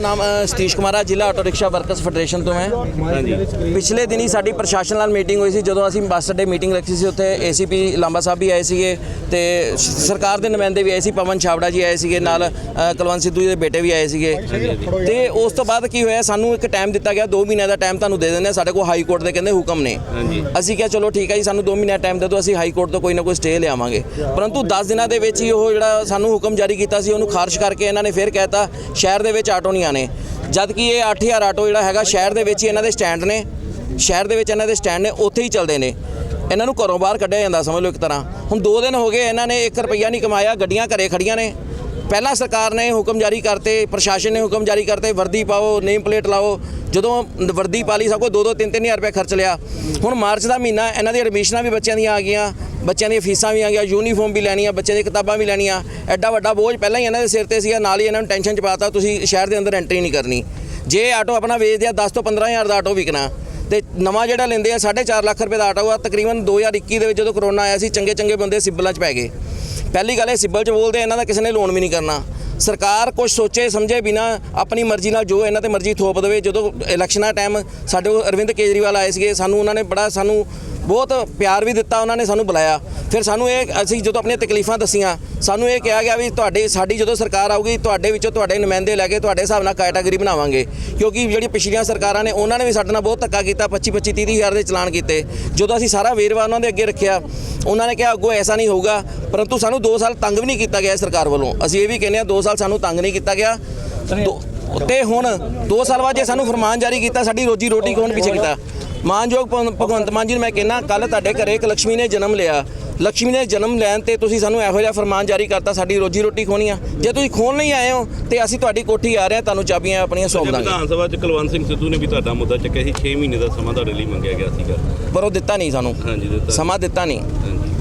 ਨਾਮ ਸਤੀਸ਼ ਕੁਮਾਰ ਆ ਜ਼ਿਲ੍ਹਾ ਆਟੋ ਰਿਕਸ਼ਾ ਵਰਕਰਸ ਫੈਡਰੇਸ਼ਨ ਤੋਂ ਮੈਂ। ਪਿਛਲੇ ਦਿਨੀ ਸਾਡੀ ਪ੍ਰਸ਼ਾਸਨ ਨਾਲ ਮੀਟਿੰਗ ਹੋਈ ਸੀ ਜਦੋਂ ਅਸੀਂ ਬੱਸ ਅੱਡੇ ਮੀਟਿੰਗ ਰੱਖੀ ਸੀ ਉੱਥੇ ਏਸੀਪੀ ਲਾਂਬਾ ਸਾਹਿਬ ਵੀ ਆਏ ਸੀਗੇ ਤੇ ਸਰਕਾਰ ਦੇ ਨੁਮਾਇੰਦੇ ਵੀ ਆਏ ਸੀ ਪਵਨ ਛਾਬੜਾ ਜੀ ਆਏ ਸੀਗੇ ਨਾਲ ਕੁਲਵੰਤ ਸਿੱਧੂ ਜੀ ਦੇ ਬੇਟੇ ਵੀ ਆਏ ਸੀਗੇ। ਤੇ ਉਸ ਤੋਂ ਬਾਅਦ ਕੀ ਹੋਇਆ ਸਾਨੂੰ ਇੱਕ ਟਾਈਮ ਦਿੱਤਾ ਗਿਆ 2 ਮਹੀਨਿਆਂ ਦਾ ਟਾਈਮ ਤੁਹਾਨੂੰ ਦੇ ਦਿੰਦੇ ਹਾਂ ਸਾਡੇ ਕੋਲ ਹਾਈ ਕੋਰਟ ਦੇ ਕਹਿੰਦੇ ਹੁਕਮ ਨੇ। ਅਸੀਂ ਕਿਹਾ ਚਲੋ ਠੀਕ ਹੈ ਜੀ ਸਾਨੂੰ 2 ਮਹੀਨਿਆਂ ਟਾਈਮ ਦੇ ਦਿਓ ਅਸੀਂ ਹਾਈ ਕੋਰਟ ਤੋਂ ਕੋਈ ਨਾ ਕੋਈ ਸਟੇ ਲਿਆਵਾਂਗੇ। ਪਰੰਤੂ 10 ਦਿਨਾਂ ਦੇ ਵਿੱਚ ਹੀ ਉਹ ਜਿਹੜਾ ਸਾਨੂੰ ਹੁਕਮ ਜਾਰੀ ਕੀਤਾ ਸੀ ਉਹਨੂੰ ਖਾਰਜ ਕਰਕੇ ਇਹਨਾਂ ਨੇ ਫਿਰ ਕਹਿਤਾ ਸ਼ਹਿਰ ਦੇ ਵਿੱਚ ਆਟੋ ਨਹੀਂ ਆਣੇ ਜਦ ਕਿ ਇਹ 8000 ਆਟੋ ਜਿਹੜਾ ਹੈਗਾ ਸ਼ਹਿਰ ਦੇ ਵਿੱਚ ਹੀ ਇਹਨਾਂ ਦੇ ਸਟੈਂਡ ਨੇ। ਸ਼ਹਿਰ ਦੇ ਵਿੱਚ ਇਹਨਾਂ ਦੇ ਸਟੈਂਡ ਨੇ, ਉੱਥੇ ਹੀ ਚੱਲਦੇ ਨੇ। ਇਹਨਾਂ ਨੂੰ ਘਰੋਂ ਬਾਹਰ ਕੱਢਿਆ ਜਾਂਦਾ, ਸਮਝ ਲਓ ਇੱਕ ਤਰ੍ਹਾਂ। ਹੁਣ 2 ਦਿਨ ਹੋ ਗਏ ਇਹਨਾਂ ਨੇ 1 ਰੁਪਈਆ ਨਹੀਂ ਕਮਾਇਆ, ਗੱਡੀਆਂ ਘਰੇ ਖੜੀਆਂ ਨੇ। ਪਹਿਲਾਂ ਸਰਕਾਰ ਨੇ ਹੁਕਮ ਜਾਰੀ ਕਰਤੇ, ਪ੍ਰਸ਼ਾਸਨ ਨੇ ਹੁਕਮ ਜਾਰੀ ਕਰਤੇ, ਵਰਦੀ ਪਾਓ, ਨੇਮ ਪਲੇਟ ਲਾਓ। ਜਦੋਂ ਵਰਦੀ ਪਾ ਲਈ, ਸਭ ਕੋ 2-2 3-3000 ਰੁਪਏ ਖਰਚ ਲਿਆ। ਹੁਣ ਮਾਰਚ ਦਾ ਮਹੀਨਾ, ਇਹਨਾਂ ਦੀ ਐਡਮਿਸ਼ਨਾਂ ਵੀ ਬੱਚਿਆਂ ਦੀਆਂ ਆ ਗਈਆਂ, ਬੱਚਿਆਂ ਦੀਆਂ ਫੀਸਾਂ ਵੀ ਆ ਗਈਆਂ, ਯੂਨੀਫਾਰਮ ਵੀ ਲੈਣੀਆਂ, ਬੱਚਿਆਂ ਦੀਆਂ ਕਿਤਾਬਾਂ ਵੀ ਲੈਣੀਆਂ। ਐਡਾ ਵੱਡਾ ਬੋਝ ਪਹਿਲਾਂ ਹੀ ਇਹਨਾਂ ਦੇ ਸਿਰ ਤੇ ਸੀਗਾ, ਨਾਲ ਹੀ ਇਹਨਾਂ ਨੂੰ ਟੈਨਸ਼ਨ ਚ ਪਾਤਾ, ਤੁਸੀਂ ਸ਼ਹਿਰ ਦੇ ਅੰਦਰ ਐਂਟਰੀ ਨਹੀਂ ਕਰਨੀ। ਜੇ ਆਟੋ ਆਪਣਾ ਵੇਚਦੇ ਆ 10 ਤੋਂ 15000 ਦਾ ਆਟੋ ਵਿਕਣਾ, ਤੇ ਨਵਾਂ ਜਿਹੜਾ ਲੈਂਦੇ ਆ 4.5 ਲੱਖ ਰੁਪਏ ਦਾ ਆਟੋ ਆ, ਤਕਰੀਬਨ 2021 ਦੇ ਵਿੱਚ ਜਦੋਂ ਕਰੋਨਾ ਆਇਆ ਸੀ ਚੰਗੇ ਚੰਗੇ ਬੰਦੇ ਸਿੱਬਲਾਂ 'ਚ ਪੈ ਗਏ। ਪਹਿਲੀ ਗੱਲ ਇਹ ਸਿੱਬਲ 'ਚ ਬੋਲਦੇ ਇਹਨਾਂ ਦਾ ਕਿਸੇ ਨੇ ਲੋਨ ਵੀ ਨਹੀਂ ਕਰਨਾ। ਸਰਕਾਰ ਕੁਝ ਸੋਚੇ, ਸਮਝੇ ਬਿਨਾ ਆਪਣੀ ਮਰਜ਼ੀ ਨਾਲ ਜੋ ਇਹਨਾਂ ਤੇ ਮਰਜ਼ੀ ਥੋਪ ਦੇਵੇ। ਜਦੋਂ ਇਲੈਕਸ਼ਨਾਂ ਟਾਈਮ ਸਾਡੇ ਕੋਲ ਅਰਵਿੰਦ ਕੇਜਰੀਵਾਲ ਆਏ ਸੀਗੇ, ਸਾਨੂੰ ਉਹਨਾਂ ਨੇ ਬੜਾ ਸਾਨੂੰ ਬਹੁਤ ਪਿਆਰ ਵੀ ਦਿੱਤਾ, ਉਹਨਾਂ ਨੇ ਸਾਨੂੰ ਬੁਲਾਇਆ। ਫਿਰ ਸਾਨੂੰ ਇਹ ਅਸੀਂ ਜਦੋਂ ਆਪਣੀਆਂ ਤਕਲੀਫਾਂ ਦੱਸੀਆਂ, ਸਾਨੂੰ ਇਹ ਕਿਹਾ ਗਿਆ ਵੀ ਤੁਹਾਡੇ, ਸਾਡੀ ਜਦੋਂ ਸਰਕਾਰ ਆਊਗੀ, ਤੁਹਾਡੇ ਵਿੱਚੋਂ ਤੁਹਾਡੇ ਨੁਮਾਇੰਦੇ ਲੈ ਕੇ ਤੁਹਾਡੇ ਹਿਸਾਬ ਨਾਲ ਕੈਟਾਗਰੀ ਬਣਾਵਾਂਗੇ। ਕਿਉਂਕਿ ਜਿਹੜੀ ਪਿਛਲੀਆਂ ਸਰਕਾਰਾਂ ਨੇ, ਉਹਨਾਂ ਨੇ ਵੀ ਸਾਡੇ ਨਾਲ ਬਹੁਤ ਧੱਕਾ ਕੀਤਾ 25 25 30 ਹਜ਼ਾਰ ਦੇ ਚਲਾਨ ਕੀਤੇ। ਜਦੋਂ ਅਸੀਂ ਸਾਰਾ ਵੇਰਵਾ ਉਹਨਾਂ ਦੇ ਅੱਗੇ ਰੱਖਿਆ, ਉਹਨਾਂ ਨੇ ਕਿਹਾ, ਅੱਗੋਂ ਐਸਾ ਨਹੀਂ ਹੋਊਗਾ, ਪਰੰਤੂ ਸਾਨੂੰ 2 ਸਾਲ ਤੰਗ ਵੀ ਨਹੀਂ ਕੀਤਾ ਗਿਆ ਸਰਕਾਰ ਵੱਲੋਂ। ਅਸੀਂ ਇਹ ਵੀ ਕਹਿੰਦੇ ਹਾਂ 2 ਸਾਲ ਸਾਨੂੰ ਤੰਗ ਨਹੀਂ ਕੀਤਾ ਗਿਆ। ਤੇ ਹੁਣ 2 ਸਾਲ ਬਾਅਦ ਜੇ ਸਾਨੂੰ ਫਰਮਾਨ ਜਾਰੀ ਕੀਤਾ ਸਾਡੀ ਰੋਜੀ ਰੋਟੀ ਕੌਣ ਪਿੱਛੇ ਕੀਤਾ? ਮਾਨਯੋਗ ਭਗਵੰਤ ਮਾਨ ਜੀ ਨੂੰ ਮੈਂ ਕਹਿਣਾ ਕੱਲ ਤੁਹਾਡੇ ਘਰੇ ਇੱਕ ਲక్ష్ਮੀ ਨੇ ਜਨਮ ਲਿਆ। ਲక్ష్ਮੀ ਨੇ ਜਨਮ ਲੈਣ ਤੇ ਤੁਸੀਂ ਸਾਨੂੰ ਇਹੋ ਜਿਹਾ ਫਰਮਾਨ ਜਾਰੀ ਕਰਤਾ ਸਾਡੀ ਰੋਜੀ ਰੋਟੀ ਖੋਣੀ ਆ। ਜੇ ਤੁਸੀਂ ਖੋਣ ਨਹੀਂ ਆਏ ਹੋ ਤੇ ਅਸੀਂ ਤੁਹਾਡੀ ਕੋਠੀ ਆ ਰਹੇ ਹਾਂ ਤੁਹਾਨੂੰ ਚਾਬੀਆਂ ਆਪਣੀਆਂ ਸੌਂਪ ਦਾਂਗੇ। ਵਿਧਾਨ ਸਭਾ ਚ ਕੁਲਵੰਤ ਸਿੰਘ ਸਿੱਧੂ ਨੇ ਵੀ ਤੁਹਾਡਾ ਮੁੱਦਾ ਚੱਕਿਆ ਸੀ 6 ਮਹੀਨੇ ਦਾ ਸਮਾਂ ਤੁਹਾਡੇ ਲਈ ਮੰਗਿਆ ਗਿਆ ਸੀਗਾ। ਪਰ ਉਹ ਦਿੱਤਾ ਨਹੀਂ ਸਾਨੂੰ। ਹਾਂਜੀ ਦਿੱਤਾ। ਸਮਾਂ ਦਿੱਤਾ ਨਹੀਂ।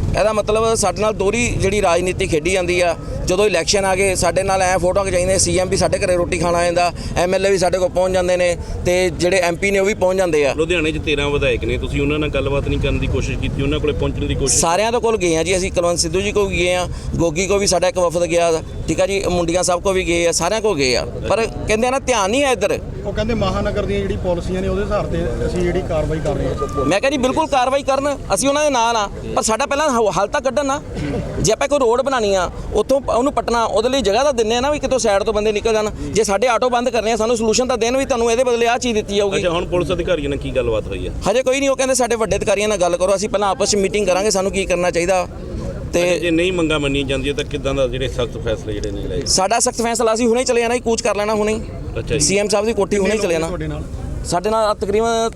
ਇਹਦਾ ਮਤਲਬ ਸਾਡੇ ਨਾਲ ਦੋਹਰੀ ਜਿਹੜੀ ਰਾਜਨੀਤੀ ਖੇਡੀ ਜਾਂਦੀ ਆ ਜਦੋਂ ਇਲੈਕਸ਼ਨ ਆ ਗਏ ਸਾਡੇ ਨਾਲ ਐ ਫੋਟੋਆਂ ਖਿਚਾਈਆਂ ਸੀਐਮ ਵੀ ਸਾਡੇ ਘਰੇ ਰੋਟੀ ਖਾਣ ਆ ਜਾਂਦਾ ਐਮਐਲਏ ਵੀ ਸਾਡੇ ਕੋਲ ਪਹੁੰਚ ਜਾਂਦੇ ਨੇ ਤੇ ਜਿਹੜੇ ਐਮਪੀ ਨੇ ਉਹ ਵੀ ਪਹੁੰਚ ਜਾਂਦੇ ਆ। ਲੁਧਿਆਣੇ ਚ 13 ਵਿਧਾਇਕ ਨੇ ਤੁਸੀਂ ਉਹਨਾਂ ਨਾਲ ਗੱਲਬਾਤ ਨਹੀਂ ਕਰਨ ਦੀ ਕੋਸ਼ਿਸ਼ ਕੀਤੀ ਉਹਨਾਂ ਕੋਲੇ ਪਹੁੰਚਣ ਦੀ ਕੋਸ਼ਿਸ਼ ਸਾਰਿਆਂ ਦੇ ਕੋਲ ਗਏ ਆ ਜੀ ਅਸੀਂ ਕੁਲਵੰਤ ਸਿੱਧੂ ਜੀ ਕੋਲ ਵੀ ਗਏ ਆ ਗੋਗੀ ਕੋ ਵੀ ਸਾਡਾ ਇੱਕ ਵਫਦ ਗਿਆ ਠੀਕ ਆ ਜੀ ਮੁੰਡੀਆਂ ਸਾਹਿਬ ਕੋ ਵੀ ਗਏ ਆ ਸਾਰਿਆਂ ਕੋ ਗਏ ਆ। ਪਰ ਕਹਿੰਦੇ ਆ ਨਾ ਧਿਆਨ ਨਹੀਂ ਹੈ ਇੱਧਰ। ਉਹ ਕਹਿੰਦੇ ਮਹਾਨਗਰ ਦੀਆਂ ਜਿਹੜੀ ਪਾਲਿਸੀਆਂ ਨੇ ਉਹਦੇ ਹਿਸਾਬ ਤੇ ਅਸੀਂ ਜਿਹੜੀ ਕਾਰਵਾਈ ਕਰ ਰਹੇ ਹਾਂ। ਮੈਂ ਕਹਿੰਦੀ ਬਿਲਕੁਲ ਕਾਰਵਾਈ ਕਰਨ ਅਸੀਂ ਉਹਨਾਂ ਦੇ ਨਾਲ ਆ ਪਰ ਸਾਡਾ ਪਹਿਲਾਂ ਹੱਲ ਤਾਂ ਕੱਢਣ ਨਾ। ਜੇ ਆਪਾਂ ਕੋਈ ਰੋਡ ਬਣਾਣੀ ਆ ਉੱਥੋਂ ਉਹਨੂੰ ਪਟਣਾ ਉਹਦੇ ਲਈ ਜਗ੍ਹਾ ਤਾਂ ਦਿੰਨੇ ਆ ਨਾ ਵੀ ਕਿਤੋਂ ਸਾਈਡ ਤੋਂ ਬੰਦੇ ਨਿਕਲ ਜਾਣ। ਜੇ ਸਾਡੇ ਆਟੋ ਬੰਦ ਕਰਨੇ ਆ ਸਾਨੂੰ ਸੋਲੂਸ਼ਨ ਤਾਂ ਦੇਣ ਵੀ ਤੁਹਾਨੂੰ ਇਹਦੇ ਬਦਲੇ ਆ ਚੀਜ਼ ਦਿੱਤੀ ਜਾਊਗੀ। ਅੱਛਾ ਹੁਣ ਪੁਲਿਸ ਅਧਿਕਾਰੀਆਂ ਨਾਲ ਕੀ ਗੱਲਬਾਤ ਹੋਈ ਹੈ ਹਜੇ ਕੋਈ ਨਹੀਂ ਉਹ ਕਹਿੰਦੇ ਸਾਡੇ ਵੱਡੇ ਅਧਿਕਾਰੀਆਂ ਨਾਲ ਗੱਲ ਕਰੋ ਅਸੀਂ ਪਹਿਲਾਂ ਆਪਸ ਵਿੱਚ ਮੀਟਿੰਗ ਕਰਾਂਗੇ ਸਾਨੂੰ ਕੀ ਕਰਨਾ ਚਾਹੀਦਾ। ਤੇ ਜੇ ਨਹੀਂ ਮੰਗਾ ਮੰਨੀਆਂ ਜਾਂਦੀਆਂ ਤਾਂ ਕਿੱਦਾਂ ਦਾ ਜਿਹੜੇ ਸਖਤ ਫੈਸਲੇ ਜਿਹੜੇ ਨੇ ਲਏ? ਸਾਡਾ ਸਖਤ ਫੈਸਲਾ ਅਸੀਂ ਹੁਣੇ ਚਲੇ ਜਾਣਾ ਹੀ ਕੂਚ ਕਰ ਲੈਣਾ ਹੁਣੇ ਅੱਛਾ ਜੀ। ਸੀਐਮ ਸਾਹਿਬ ਦੀ ਕੋਠੀ ਹੁਣੇ ਚਲੇ ਜਾਣਾ। ਸਾਡੇ ਨਾਲ ਤਕਰੀਬਨ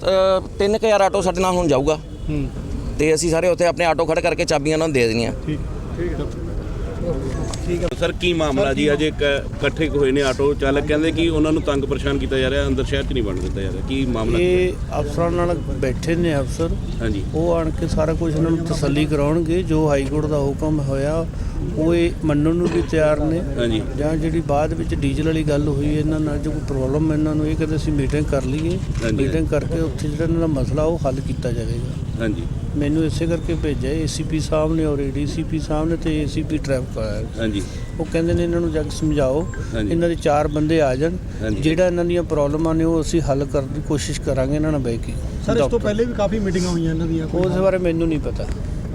3000 ਆਟੋ ਸਾਡੇ ਨਾਲ ਹੁਣ ਜਾਊਗਾ। ਹੂੰ। ਤੇ ਅਸੀਂ ਸਾਰੇ ਉੱਥੇ ਆਪਣੇ ਆਟੋ ਖੜ ਕਰਕੇ ਚਾਬੀਆਂ ਉਹਨਾਂ ਨੂੰ ਦੇ ਦੇਣੀਆਂ। ਠੀਕ ਠੀਕ ਹੈ ਸਰ ਕੀ ਮਾਮਲਾ ਜੀ? ਅਜੇ ਇਕੱਠੇ ਹੋਏ ਨੇ ਆਟੋ ਚਾਲਕ ਕਹਿੰਦੇ ਕਿ ਉਹਨਾਂ ਨੂੰ ਤੰਗ ਪਰੇਸ਼ਾਨ ਕੀਤਾ ਜਾ ਰਿਹਾ ਅੰਦਰ ਸ਼ਹਿਰ 'ਚ ਨਹੀਂ ਵੜਨ ਦਿੱਤਾ ਜਾ ਰਿਹਾ। ਕੀ ਮਾਮਲਾ? ਇਹ ਅਫਸਰਾਂ ਨਾਲ ਬੈਠੇ ਨੇ ਅਫਸਰ। ਹਾਂਜੀ। ਉਹ ਆਣ ਕੇ ਸਾਰਾ ਕੁਝ ਇਹਨਾਂ ਨੂੰ ਤਸੱਲੀ ਕਰਾਉਣਗੇ। ਜੋ ਹਾਈ ਕੋਰਟ ਦਾ ਹੁਕਮ ਹੋਇਆ ਉਹ ਇਹ ਮੰਨਣ ਨੂੰ ਵੀ ਤਿਆਰ ਨੇ। ਹਾਂਜੀ। ਜਾਂ ਜਿਹੜੀ ਬਾਅਦ ਵਿੱਚ ਡੀਜ਼ਲ ਵਾਲੀ ਗੱਲ ਹੋਈ ਇਹਨਾਂ ਨਾਲ ਜੋ ਕੋਈ ਪ੍ਰੋਬਲਮ ਇਹਨਾਂ ਨੂੰ ਇਹ ਕਹਿੰਦੇ ਅਸੀਂ ਮੀਟਿੰਗ ਕਰ ਲਈਏ। ਮੀਟਿੰਗ ਕਰਕੇ ਉੱਥੇ ਜਿਹੜਾ ਇਹਨਾਂ ਦਾ ਮਸਲਾ ਉਹ ਹੱਲ ਕੀਤਾ ਜਾਵੇਗਾ। ਹਾਂਜੀ ਮੈਨੂੰ ਇਸੇ ਕਰਕੇ ਭੇਜਿਆ ਏਸੀਪੀ ਸਾਹਿਬ ਨੇ ਔਰ ਏਡੀਸੀਪੀ ਸਾਹਿਬ ਨੇ ਤੇ ਏਸੀਪੀ ਟ੍ਰੈਫਿਕ ਆਇਆ ਹਾਂਜੀ ਉਹ ਕਹਿੰਦੇ ਨੇ ਇਹਨਾਂ ਨੂੰ ਜਾ ਕੇ ਸਮਝਾਓ। ਇਹਨਾਂ ਦੇ ਚਾਰ ਬੰਦੇ ਆ ਜਾਣ। ਜਿਹੜਾ ਇਹਨਾਂ ਦੀਆਂ ਪ੍ਰੋਬਲਮਾਂ ਨੇ ਉਹ ਅਸੀਂ ਹੱਲ ਕਰਨ ਦੀ ਕੋਸ਼ਿਸ਼ ਕਰਾਂਗੇ ਇਹਨਾਂ ਨਾਲ ਬਹਿ ਕੇ ਸਰ ਇਸ ਤੋਂ। ਪਹਿਲੇ ਵੀ ਕਾਫੀ ਮੀਟਿੰਗਾਂ ਹੋਈਆਂ ਇਹਨਾਂ ਦੀਆਂ ਕੋਈ ਉਸ ਬਾਰੇ ਮੈਨੂੰ ਨਹੀਂ ਪਤਾ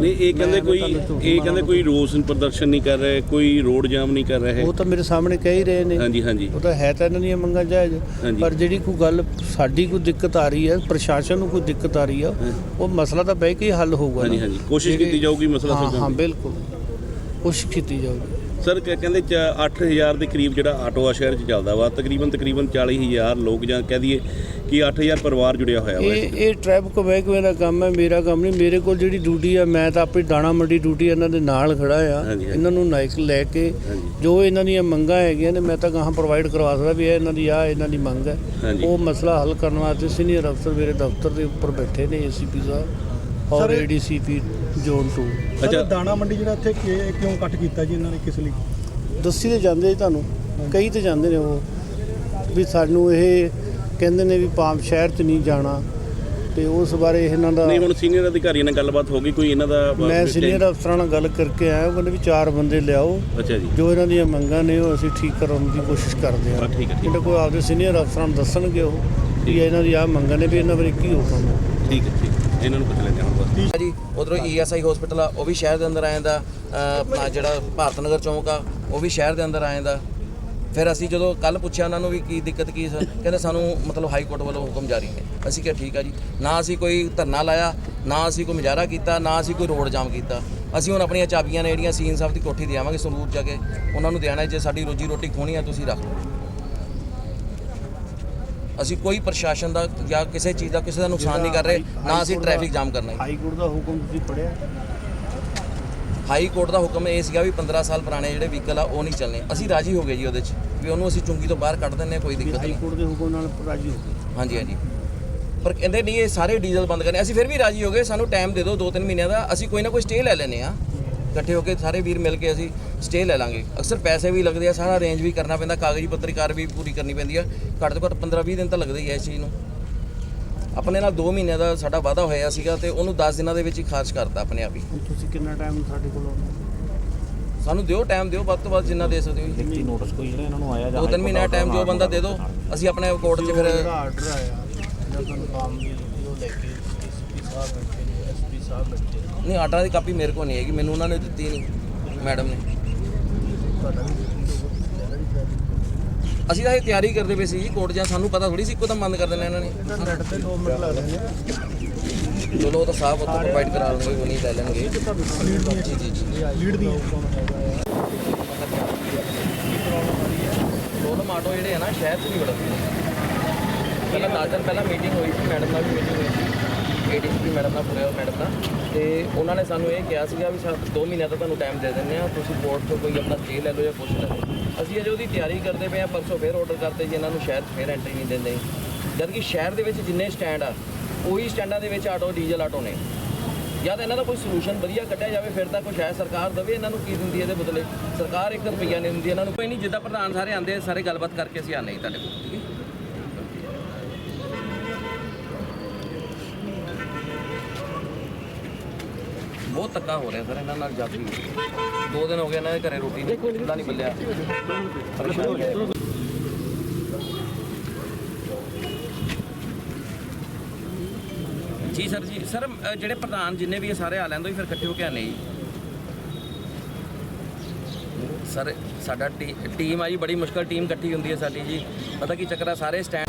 ਨਹੀਂ ਇਹ ਕਹਿੰਦੇ ਕੋਈ ਇਹ ਕਹਿੰਦੇ ਕੋਈ ਰੋਸ ਪ੍ਰਦਰਸ਼ਨ ਨਹੀਂ ਕਰ ਰਹੇ ਕੋਈ ਰੋਡ ਜਾਮ ਨਹੀਂ ਕਰ ਰਹੇ। ਉਹ ਤਾਂ ਮੇਰੇ ਸਾਹਮਣੇ ਕਹਿ ਹੀ ਰਹੇ ਨੇ। ਹਾਂਜੀ ਹਾਂਜੀ। ਉਹ ਤਾਂ ਹੈ ਤਾਂ ਇਹਨਾਂ ਦੀਆਂ ਮੰਗਾਂ ਜਾਇਜ਼। ਪਰ ਜਿਹੜੀ ਕੋਈ ਗੱਲ ਸਾਡੀ ਕੋਈ ਦਿੱਕਤ ਆ ਰਹੀ ਹੈ ਪ੍ਰਸ਼ਾਸਨ ਨੂੰ ਕੋਈ ਦਿੱਕਤ ਆ ਰਹੀ ਆ ਉਹ ਮਸਲਾ ਤਾਂ ਬਹਿ ਕੇ ਹੀ ਹੱਲ ਹੋਊਗਾ ਹਾਂਜੀ। ਹਾਂਜੀ। ਕੋਸ਼ਿਸ਼ ਕੀਤੀ ਜਾਊਗੀ ਮਸਲਾ ਹਾਂ ਸੁਲਝਾਉਣ ਹਾਂ ਦੀ ਬਿਲਕੁਲ। ਕੋਸ਼ਿਸ਼ ਕੀਤੀ ਜਾਊਗੀ। ਸਰ ਕ- ਕਹਿੰਦੇ ਚ 8000 ਦੇ ਕਰੀਬ ਜਿਹੜਾ ਆਟੋ ਆ ਸ਼ਹਿਰ 'ਚ ਚੱਲਦਾ ਵਾ ਤਕਰੀਬਨ ਤਕਰੀਬਨ 40000 ਲੋਕ ਜਾਂ ਕਹਿ ਦਈਏ ਕਿ 8000 ਪਰਿਵਾਰ ਜੁੜਿਆ ਹੋਇਆ ਵਾ ਇਹ ਇਹ ਟ੍ਰੈਫਿਕ ਮਹਿਕਮੇ ਦਾ ਕੰਮ ਹੈ ਮੇਰਾ ਕੰਮ ਨਹੀਂ ਮੇਰੇ ਕੋਲ ਜਿਹੜੀ ਡਿਊਟੀ ਆ ਮੈਂ ਤਾਂ ਆਪਣੀ ਦਾਣਾ ਮੰਡੀ ਡਿਊਟੀ ਇਹਨਾਂ ਦੇ ਨਾਲ ਖੜਾ ਆ। ਇਹਨਾਂ ਨੂੰ ਨਾਈਕ ਲੈ ਕੇ। ਜੋ ਇਹਨਾਂ ਦੀਆਂ ਮੰਗਾਂ ਹੈਗੀਆਂ ਨੇ ਮੈਂ ਤਾਂ ਗਾਹਾਂ ਪ੍ਰੋਵਾਈਡ ਕਰਵਾ ਸਕਦਾ ਵੀ ਇਹ ਇਹਨਾਂ ਦੀ ਆ ਇਹਨਾਂ ਦੀ ਮੰਗ ਹੈ। ਉਹ ਮਸਲਾ ਹੱਲ ਕਰਨ ਵਾਸਤੇ ਸੀਨੀਅਰ ਅਫਸਰ ਮੇਰੇ ਦਫ਼ਤਰ ਦੇ ਉੱਪਰ ਬੈਠੇ ਨੇ ਏਸੀਪੀ ਸਾਹਿਬ ਔਰ ਏਡੀਸੀਪੀ ਜ਼ੋਨ 2 ਅੱਛਾ। ਦਾਣਾ ਮੰਡੀ ਜਿਹੜਾ ਇੱਥੇ ਕਿ- ਕਿਉਂ ਕੱਟ ਕੀਤਾ ਜੀ ਇਹਨਾਂ ਨੇ ਕਿਸ ਲਈ? ਦੱਸੀ ਤੇ ਜਾਂਦੇ ਜੀ ਤੁਹਾਨੂੰ। ਕਈ ਤੇ ਜਾਂਦੇ ਨੇ ਉਹ। ਵੀ ਸਾਨੂੰ ਇਹ ਕਹਿੰਦੇ ਨੇ ਵੀ ਪਾਮ ਸ਼ਹਿਰ 'ਚ ਨਹੀਂ ਜਾਣਾ। ਤੇ ਉਸ ਬਾਰੇ ਇਹਨਾਂ ਦਾ ਨਹੀਂ ਹੁਣ ਸੀਨੀਅਰ ਅਧਿਕਾਰੀਆਂ ਨਾਲ ਗੱਲਬਾਤ ਹੋ ਗਈ ਕੋਈ ਇਹਨਾਂ ਦਾ ਮੈਂ ਸੀਨੀਅਰ ਅਫਸਰਾਂ ਨਾਲ ਗੱਲ ਕਰਕੇ ਆਇਆ ਉਹ ਕਹਿੰਦੇ ਵੀ ਚਾਰ ਬੰਦੇ ਲਿਆਓ। ਅੱਛਾ ਜੀ। ਜੋ ਇਹਨਾਂ ਦੀਆਂ ਮੰਗਾਂ ਨੇ ਉਹ ਅਸੀਂ ਠੀਕ ਕਰਨ ਦੀ ਕੋਸ਼ਿਸ਼ ਕਰਦੇ ਹਾਂ। ਹਾਂ, ਠੀਕ ਹੈ, ਠੀਕ ਜਿਹੜਾ ਕੋਈ ਆਪਦੇ ਸੀਨੀਅਰ ਅਫਸਰਾਂ ਨੂੰ ਦੱਸਣਗੇ ਉਹ ਵੀ ਇਹਨਾਂ ਦੀ ਆਹ ਮੰਗਾਂ ਨੇ ਵੀ ਇਹਨਾਂ ਬਾਰੇ ਕੀ ਹੁਕਮ ਹੈ। ਠੀਕ ਹੈ ਠੀਕ ਹੈ। ਇਹਨਾਂ ਨੂੰ ਪੁੱਛ ਲੈਂਦੇ ਹਾਂ ਹੁਣ ਬਸ। ਜੀ, ਉਧਰੋਂ ਈਐਸਆਈ ਹਸਪੀਟਲ ਆ, ਉਹ ਵੀ ਸ਼ਹਿਰ ਦੇ ਅੰਦਰ ਆ ਜਾਂਦਾ। ਆਪਣਾ ਜਿਹੜਾ ਭਾਰਤ ਨਗਰ ਚੌਂਕ ਆ, ਉਹ ਵੀ ਸ਼ਹਿਰ ਦੇ ਅੰਦਰ ਆ ਜਾਂਦਾ। ਫਿਰ ਅਸੀਂ ਜਦੋਂ ਕੱਲ ਪੁੱਛਿਆ ਉਹਨਾਂ ਨੂੰ ਵੀ ਕੀ ਦਿੱਕਤ ਕੀ ਸਰ, ਕਹਿੰਦੇ ਸਾਨੂੰ ਮਤਲਬ ਹਾਈ ਕੋਰਟ ਵੱਲੋਂ ਹੁਕਮ ਜਾਰੀ ਹੈ। ਅਸੀਂ ਕਿਹਾ ਠੀਕ ਆ ਜੀ। ਨਾ ਅਸੀਂ ਕੋਈ ਧਰਨਾ ਲਾਇਆ, ਨਾ ਅਸੀਂ ਕੋਈ ਮੁਜ਼ਾਹਰਾ ਕੀਤਾ, ਨਾ ਅਸੀਂ ਕੋਈ ਰੋਡ ਜਾਮ ਕੀਤਾ। ਅਸੀਂ ਹੁਣ ਆਪਣੀਆਂ ਚਾਬੀਆਂ ਨੇ ਜਿਹੜੀਆਂ ਸੀਨ ਸਾਹਿਬ ਦੀ ਕੋਠੀ ਦੇਵਾਂਗੇ ਸੰਗਰੂਰ ਜਾ ਕੇ। ਉਹਨਾਂ ਨੂੰ ਦੇਣਾ ਜੇ ਸਾਡੀ ਰੋਜੀ ਰੋਟੀ ਖੋਣੀ ਆ, ਤੁਸੀਂ ਰੱਖ ਲਓ। ਅਸੀਂ ਕੋਈ ਪ੍ਰਸ਼ਾਸਨ ਦਾ ਜਾਂ ਕਿਸੇ ਚੀਜ਼ ਦਾ ਕਿਸੇ ਦਾ ਨੁਕਸਾਨ ਨਹੀਂ ਕਰ ਰਹੇ ਨਾ ਅਸੀਂ ਟ੍ਰੈਫਿਕ ਜਾਮ ਕਰਨਾ ਹੈ ਹਾਈ ਕੋਰਟ ਦਾ ਹੁਕਮ ਤੁਸੀਂ ਪੜਿਆ ਹਾਈ ਕੋਰਟ ਦਾ ਹੁਕਮ ਇਹ ਸੀਗਾ ਵੀ 15 ਸਾਲ ਪੁਰਾਣੇ ਜਿਹੜੇ ਵਹੀਕਲ ਆ ਉਹ ਨਹੀਂ ਚੱਲਣੇ। ਅਸੀਂ ਰਾਜੀ ਹੋ ਗਏ ਜੀ ਉਹਦੇ 'ਚ ਵੀ ਉਹਨੂੰ ਅਸੀਂ ਚੁੰਗੀ ਤੋਂ ਬਾਹਰ ਕੱਢ ਦਿੰਨੇ ਹਾਂ, ਕੋਈ ਦਿੱਕਤ ਹਾਈ ਨਹੀਂ। ਕੋਰਟ ਦੇ ਹੁਕਮ ਨਾਲ ਰਾਜੀ ਹੋ ਗਏ। ਹਾਂਜੀ ਹਾਂਜੀ। ਪਰ ਕਹਿੰਦੇ ਨਹੀਂ ਇਹ ਸਾਰੇ ਡੀਜ਼ਲ ਬੰਦ ਕਰਨੇ। ਅਸੀਂ ਫਿਰ ਵੀ ਰਾਜੀ ਹੋ ਗਏ ਸਾਨੂੰ ਟਾਈਮ ਦੇ ਦਿਓ 2-3 ਮਹੀਨਿਆਂ ਦਾ ਅਸੀਂ ਕੋਈ ਨਾ ਕੋਈ ਸਟੇ ਲੈ ਲੈਨੇ ਆ ਇਕੱਠੇ ਹੋ ਕੇ ਸਾਰੇ ਵੀਰ ਮਿਲ ਕੇ ਅਸੀਂ ਸਟੇ ਲੈ ਲਾਂਗੇ। ਅਕਸਰ ਪੈਸੇ ਵੀ ਲੱਗਦੇ ਆ ਸਾਰਾ ਅਰੇਂਜ ਵੀ ਕਰਨਾ ਪੈਂਦਾ ਕਾਗਜ਼ੀ ਪੱਤਰਕਾਰ ਵੀ ਪੂਰੀ ਕਰਨੀ ਪੈਂਦੀ ਆ। ਘੱਟ ਤੋਂ ਘੱਟ 15-20 ਦਿਨ ਤਾਂ ਲੱਗਦੇ ਹੀ ਆ ਇਸ ਚੀਜ਼ ਨੂੰ। ਆਪਣੇ ਨਾਲ 2 ਮਹੀਨਿਆਂ ਦਾ ਸਾਡਾ ਵਾਅਦਾ ਹੋਇਆ ਸੀਗਾ ਤੇ ਉਹਨੂੰ 10 ਦਿਨਾਂ ਦੇ ਵਿੱਚ ਹੀ ਖਾਰਜ ਕਰਤਾ ਆਪਣੇ ਆਪ ਹੀ। ਤੁਸੀਂ ਕਿੰਨਾ ਟਾਈਮ ਸਾਡੇ ਕੋਲ ਸਾਨੂੰ ਦਿਓ ਟਾਈਮ ਦਿਓ ਵੱਧ ਤੋਂ ਵੱਧ ਜਿੰਨਾ ਦੇ ਸਕਦੇ ਹੋ ਜੀ। ਲਿਖਤੀ ਨੋਟਿਸ ਕੋਈ ਜਿਹੜਾ ਇਹਨਾਂ ਨੂੰ ਆਇਆ ਦੋ ਤਿੰਨ ਮਹੀਨੇ ਦਾ ਟਾਈਮ ਜੋ ਬੰਦਾ ਦੇ ਦਿਓ ਅਸੀਂ ਆਪਣੇ ਕੋਰਟ 'ਚ ਫਿਰ ਆਰਡਰ ਆਇਆ ਤੁਹਾਨੂੰ ਕੰਮ ਦੀ ਉਹ ਲੈ ਕੇ ਐਸਪੀ ਸਾਹਿਬ ਸਾਹਿਬ ਨਹੀਂ ਆਰਡਰਾਂ ਦੀ ਕਾਪੀ ਮੇਰੇ ਕੋਲ ਨਹੀਂ ਹੈਗੀ ਮੈਨੂੰ ਉਹਨਾਂ ਨੇ ਦਿੱਤੀ ਨਹੀਂ ਮੈਡਮ ਨੇ। ਅਸੀਂ ਤਾਂ ਇਹ ਤਿਆਰੀ ਕਰਦੇ ਪਏ ਸੀ ਜੀ ਕੋਰਟ ਜਾਂ ਸਾਨੂੰ ਪਤਾ ਥੋੜੀ ਸੀ ਇੱਕੋ ਦਮ ਬੰਦ ਕਰ ਦੇਣਾ ਇਹਨਾਂ ਨੇ। ਨੈਟ ਤੇ 2 ਮਿੰਟ ਲੱਗਦੇ ਨੇ ਚਲੋ ਉਹ ਤਾਂ ਸਾਫ਼ ਉੱਥੇ ਪ੍ਰੋਵਾਈਡ ਕਰਾ ਲਵਾਂਗੇ ਉਹ ਨਹੀਂ ਲੈ ਲੈਣਗੇ। ਜੀ ਜੀ ਜੀ ਲੀਡ ਦੀ ਪ੍ਰੋਬਲਮ ਆਟੋ ਜਿਹੜੇ ਆ ਨਾ ਸ਼ਹਿਰ 'ਚ ਨਹੀਂ ਵੜਦੇ। ਪਹਿਲਾਂ 10 ਦਿਨ ਪਹਿਲਾਂ ਮੀਟਿੰਗ ਹੋਈ ਸੀ ਮੈਡਮ ਨਾਲ ਵੀ ਮੀਟਿੰਗ ਹੋਈ ਸੀ। ਏਡੀਸੀ ਮੈਡਮ ਨਾਲ ਪੁਰੇ ਮੈਡਮ ਨਾਲ। ਤੇ ਉਹਨਾਂ ਨੇ ਸਾਨੂੰ ਇਹ ਕਿਹਾ ਸੀਗਾ ਵੀ ਸਾਨੂੰ 2 ਮਹੀਨਿਆਂ ਦਾ ਤੁਹਾਨੂੰ ਟਾਈਮ ਦੇ ਦਿੰਦੇ ਆ ਤੁਸੀਂ ਬੋਰਡ ਤੋਂ ਕੋਈ ਆਪਣਾ ਸਟੇ ਲੈ ਲਓ ਜਾਂ ਕੁਛ ਲੈ ਲਓ। ਅਸੀਂ ਅਜੇ ਉਹਦੀ ਤਿਆਰੀ ਕਰਦੇ ਪਏ ਆ ਪਰਸੋਂ ਫੇਰ ਆਰਡਰ ਕਰਤੇ ਜੀ, ਇਹਨਾਂ ਨੂੰ ਸ਼ਹਿਰ 'ਚ ਫੇਰ ਐਂਟਰੀ ਨਹੀਂ ਦਿੰਦੇ ਜਦ ਕਿ ਸ਼ਹਿਰ ਦੇ ਵਿੱਚ ਜਿੰਨੇ ਸਟੈਂਡ ਆ, ਉਹੀ ਸਟੈਂਡਾਂ ਦੇ ਵਿੱਚ ਆਟੋ ਡੀਜ਼ਲ ਆਟੋ ਨੇ। ਜਾਂ ਤਾਂ ਇਹਨਾਂ ਦਾ ਕੋਈ ਸੋਲੂਸ਼ਨ ਵਧੀਆ ਕੱਢਿਆ ਜਾਵੇ, ਫਿਰ ਤਾਂ ਕੋਈ ਹੈ ਸਰਕਾਰ ਦੇਵੇ ਇਹਨਾਂ ਨੂੰ ਕੀ ਦਿੰਦੀ ਹੈ ਇਹਦੇ ਬਦਲੇ। ਸਰਕਾਰ 1 ਰੁਪਈਆ ਨਹੀਂ ਦਿੰਦੀ ਇਹਨਾਂ ਨੂੰ। ਕੋਈ ਨਹੀਂ, ਜਿੱਦਾਂ ਪ੍ਰਧਾਨ ਸਾਰੇ ਆਂਦੇ ਸਾਰੇ ਗੱਲਬਾਤ ਕਰਕੇ ਅਸੀਂ ਆਨੇ ਤੁਹਾਡੇ ਕੋਲ। ਬਹੁਤ ਧੱਕਾ ਹੋ ਰਿਹਾ ਸਰ ਇਹਨਾਂ ਨਾਲ ਜਾਤੀ ਦੋ ਦਿਨ ਹੋ ਗਏ ਇਹਨਾਂ ਦੇ ਘਰੇ ਰੋਟੀ ਨਹੀਂ ਖੁੱਲਾ ਨਹੀਂ ਮਿਲਿਆ। ਪਰੇਸ਼ਾਨ ਹੋ ਗਏ। ਜੀ ਸਰ ਜੀ ਸਰ ਅ, ਜਿਹੜੇ ਪ੍ਰਧਾਨ ਜਿੰਨੇ ਵੀ ਇਹ ਸਾਰੇ ਆ ਲੈਂਦੇ ਫਿਰ ਇਕੱਠੇ ਹੋ ਕੇ ਆਨੇ ਜੀ। ਸਰ ਸਾਡਾ ਟੀ- ਟੀਮ ਆ ਜੀ ਬੜੀ ਮੁਸ਼ਕਲ ਟੀਮ ਇਕੱਠੀ ਹੁੰਦੀ ਹੈ ਸਾਡੀ ਜੀ। ਪਤਾ ਕੀ ਚੱਕਰ ਆ ਸਾਰੇ ਸਟੈਂਡ